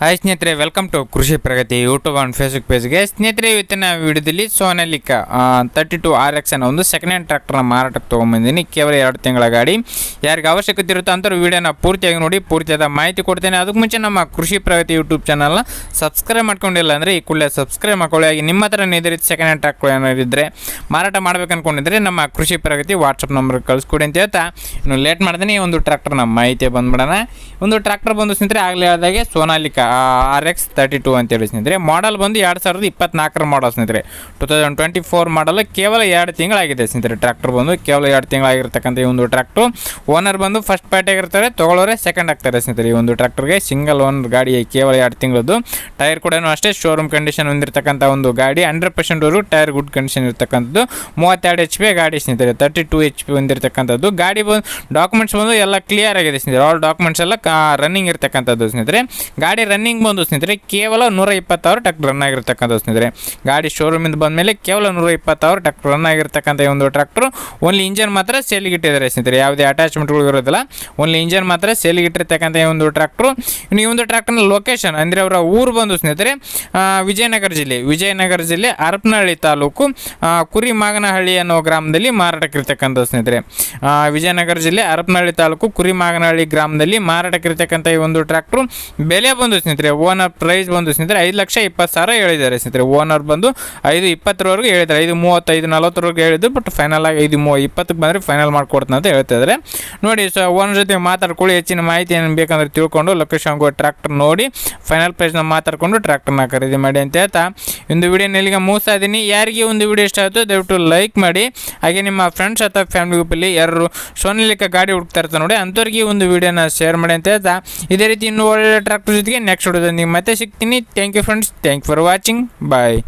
Hi ಸ್ನೇಹಿತರೆ welcome to Krishi Pragati YouTube and Facebook ಪೇಜ್ಗೆ ಸ್ನೇಹಿತರೆ, ಇವತ್ತಿನ ವಿಡಿಯೋದಲ್ಲಿ Sonalika thirty two R X ಅನ್ನೋ ಒಂದು ಸೆಕೆಂಡ್ ಹ್ಯಾಂಡ್ ಟ್ರ್ಯಾಕ್ಟರ್ನ ಮಾರಾಟಕ್ಕೆ ತೊಗೊಂಬಂದಿನಿ. ಕೇವಲ ಎರಡು ತಿಂಗಳ ಗಾಡಿ. ಯಾರಿಗೆ ಅವಶ್ಯಕತೆ ಇರುತ್ತೋ ಅಂಥವ್ರು ವೀಡಿಯೋನ ಪೂರ್ತಿಯಾಗಿ ನೋಡಿ, ಪೂರ್ತಿಯಾದ ಮಾಹಿತಿ ಕೊಡ್ತೇನೆ. ಅದಕ್ಕೆ ಮುಂಚೆ ನಮ್ಮ ಕೃಷಿ ಪ್ರಗತಿ ಯೂಟ್ಯೂಬ್ ಚಾನಲ್ನ ಸಬ್ಸ್ಕ್ರೈಬ್ ಮಾಡ್ಕೊಂಡಿಲ್ಲ ಅಂದರೆ ಈ ಕೂಡಲೇ ಸಬ್ಸ್ಕ್ರೈಬ್ ಮಾಡ್ಕೊಳ್ಳಿ. ಹಾಗೆ ನಿಮ್ಮ ಹತ್ರ ಇದೇ ಸೆಕೆಂಡ್ ಹ್ಯಾಂಡ್ ಟ್ರ್ಯಾಕ್ಟರ್ ಏನಾದ್ರು ಇದ್ದರೆ ಮಾರಾಟ ಮಾಡ್ಬೇಕು ಅಂದ್ಕೊಂಡಿದ್ರೆ ನಮ್ಮ ಕೃಷಿ ಪ್ರಗತಿ ವಾಟ್ಸಪ್ ನಂಬರ್ ಕಳಿಸ್ಕೊಡಿ ಅಂತ ಹೇಳ್ತಾ. ಇನ್ನು ಲೇಟ್ ಮಾಡ್ತೀನಿ ಈ ಒಂದು ಟ್ರ್ಯಾಕ್ಟರ್ನ ಮಾಹಿತಿ ಬಂದ್ಬಿಡೋಣ. ಒಂದು ಟ್ರ್ಯಾಕ್ಟರ್ ಬಂದು ಸ್ನೇಹಿತರೆ, ಆಗಲೇ ಹೇಳಿದಾಗೆ Sonalika R X thirty two ಅಂತೇಳಿ ಸ್ನೇಹಿತರೆ. ಮಾಡಲ್ ಬಂದು ಎರಡು ಸಾವಿರದ ಇಪ್ಪತ್ನಾಲ್ಕರ ಮಾಡಲ್ ಸ್ನೇಹಿತರೆ. Two thousand twenty four model ಕೇವಲ ಎರಡು ತಿಂಗಳಾಗಿದೆ ಸ್ನೇಹಿತರೆ. ಟ್ರ್ಯಾಕ್ಟರ್ ಬಂದು ಕೇವಲ ಎರಡು ತಿಂಗಳಾಗಿರ್ತಕ್ಕಂಥ ಈ ಒಂದು ಟ್ರ್ಯಾಕ್ಟ್ರು ಓನರ್ ಬಂದು ಫಸ್ಟ್ ಪಾರ್ಟಿ ಆಗಿರ್ತಾರೆ, ತೊಗೊಳ್ಳೋರೆ ಸೆಕೆಂಡ್ ಆಗ್ತಾರೆ ಸ್ನೇಹಿತರೆ ಈ ಒಂದು ಟ್ರ್ಯಾಕ್ಟರ್ಗೆ ಸಿಂಗಲ್ ಓನರ್ ಗಾಡಿ ಕೇವಲ ಎರಡು ತಿಂಗಳದ್ದು. ಟೈರ್ ಕೂಡ ಅಷ್ಟೇ ಶೋರೂಮ್ ಕಂಡೀಷನ್ ಹೊಂದಿರತಕ್ಕಂಥ ಒಂದು ಗಾಡಿ. ಹಂಡ್ರೆಡ್ ಪರ್ಸೆಂಟ್ವರೆಗೂ ಟೈರ್ ಗುಡ್ ಕಂಡೀಷನ್ ಇರ್ತಕ್ಕಂಥದ್ದು. ಮೂವತ್ತೆರಡು ಎಚ್ ಪಿ ಗಾಡಿ ಸ್ನೇಹಿತರೆ. ತರ್ಟಿ ಟು ಎಚ್ ಪಿ ಹೊಂದಿರತಕ್ಕಂಥದ್ದು. ಗಾಡಿ ಬಂದು ಡಾಕ್ಯುಮೆಂಟ್ಸ್ ಬಂದು ಎಲ್ಲ ಕ್ಲಿಯರ್ ಆಗಿದೆ ಸ್ನೇಹಿತರೆ. ಆಲ್ ಡಾಕ್ಯುಮೆಂಟ್ಸ್ ಎಲ್ಲ ರನ್ನಿಂಗ್ ಇರ್ತಕ್ಕಂಥದ್ದು ಸ್ನೇಹಿತರೆ. ಗಾಡಿ ರನ್ನಿಂಗ್ ಬಂದು ಸ್ನೇಹಿತರೆ, ಕೇವಲ ನೂರ ಇಪ್ಪತ್ತಾರು ಟಕ್ ರನ್ ಆಗಿರ್ತಕ್ಕಂಥ ಸ್ನೇಹಿತರೆ. ಗಾಡಿ ಶೋರೂಮಿಂದ ಬಂದ ಮೇಲೆ ಕೇವಲ ನೂರ ಇಪ್ಪತ್ತಾರು ಟಕ್ ರನ್ ಆಗಿರ್ತಕ್ಕಂಥ ಈ ಒಂದು ಟ್ರ್ಯಾಕ್ಟರ್ ಓನ್ಲಿ ಇಂಜನ್ ಮಾತ್ರ ಸೇಲಿಗೆ ಇಟ್ಟಿದ್ದಾರೆ ಸ್ನೇಹಿತರೆ. ಯಾವುದೇ ಅಟ್ಯಾಚ್ಮೆಂಟ್ಗಳು ಇರೋದಿಲ್ಲ. ಓನ್ಲಿ ಇಂಜನ್ ಮಾತ್ರ ಸೇಲಿಗೆ ಇಟ್ಟಿರ್ತಕ್ಕಂಥ ಈ ಒಂದು ಟ್ರ್ಯಾಕ್ಟ್ರು ಈ ಒಂದು ಟ್ರ್ಯಾಕ್ಟರ್ನ ಲೊಕೇಶನ್ ಅಂದರೆ ಅವರ ಊರು ಬಂದು ಸ್ನೇಹಿತರೆ ವಿಜಯನಗರ ಜಿಲ್ಲೆ. ವಿಜಯನಗರ ಜಿಲ್ಲೆ ಹರಪನಹಳ್ಳಿ ತಾಲೂಕು ಕುರಿಮಾಗನಹಳ್ಳಿ ಅನ್ನೋ ಗ್ರಾಮದಲ್ಲಿ ಮಾರಾಟಕ್ಕಿರ್ತಕ್ಕಂಥ ಸ್ನೇಹಿತರೆ. ವಿಜಯನಗರ ಜಿಲ್ಲೆ ಹರಪನಹಳ್ಳಿ ತಾಲೂಕು ಕುರಿಮಾಗನಹಳ್ಳಿ ಗ್ರಾಮದಲ್ಲಿ ಮಾರಾಟಕ್ಕಿರ್ತಕ್ಕಂಥ ಈ ಒಂದು ಟ್ರ್ಯಾಕ್ಟ್ರು ಬೆಲೆ ಬಂದು ಸ್ನೇಹಿತರೆ ಓನರ್ ಪ್ರೈಸ್ ಬಂದು ಸ್ನೇಹಿತರೆ, ಐದು ಲಕ್ಷ ಇಪ್ಪತ್ತು ಸಾವಿರ ಹೇಳಿದ್ದಾರೆ ಸ್ನೇಹಿತರೆ. ಓನರ್ ಬಂದು ಐದು ಇಪ್ಪತ್ತರವರೆಗೂ ಹೇಳಿದ್ದಾರೆ. ಐದು ಮೂವತ್ತೈದು ನಲವತ್ತರವರೆಗೂ ಹೇಳಿದ್ರು ಬಟ್ ಫೈನಲ್ ಆಗಿ ಐದು ಮೂವ ಇಪ್ಪತ್ತಕ್ಕೆ ಬಂದರೆ ಫೈನಲ್ ಮಾಡಿಕೊಡ್ತಾನೆ ಅಂತ ಹೇಳ್ತಾ ಇದ್ದಾರೆ. ನೋಡಿ ಸೊ ಓನರ್ ಜೊತೆ ಮಾತಾಡ್ಕೊಳ್ಳಿ, ಹೆಚ್ಚಿನ ಮಾಹಿತಿ ಏನು ಬೇಕಂದ್ರೆ ತಿಳ್ಕೊಂಡು ಲೊಕೇಶನ್ ಟ್ರ್ಯಾಕ್ಟರ್ ನೋಡಿ ಫೈನಲ್ ಪ್ರೈಸ್ನ ಮಾತಾಡ್ಕೊಂಡು ಟ್ರ್ಯಾಕ್ಟರ್ನ ಖರೀದಿ ಮಾಡಿ ಅಂತ ಹೇಳ್ತಾ. ಒಂದು ವಿಡಿಯೋನ ಇಲ್ಲಿಗೆ ಮೂಸ್ತಾ ಇದ್ದೀನಿ. ಯಾರಿಗೆ ಒಂದು ವಿಡಿಯೋ ಇಷ್ಟ ಆಯಿತು ದಯವಿಟ್ಟು ಲೈಕ್ ಮಾಡಿ. ಹಾಗೆ ನಿಮ್ಮ ಫ್ರೆಂಡ್ಸ್ ಅಥವಾ ಫ್ಯಾಮಿಲಿ ಗ್ರೂಪಲ್ಲಿ ಯಾರು ಸೋನಿಲಿಕ ಗಾಡಿ ಹುಡುಕ್ತಾ ಇರ್ತಾರೆ ನೋಡಿ, ಅಂಥವ್ರಿಗೆ ಒಂದು ವಿಡಿಯೋನ ಶೇರ್ ಮಾಡಿ ಅಂತ ಹೇಳ್ತಾ. ಇದೇ ರೀತಿ ಇನ್ನೂ ಒಳ್ಳೆ ಟ್ರ್ಯಾಕ್ಟರ್ ಜೊತೆಗೆ next next video the new meta shikini thank you friends thank you for watching bye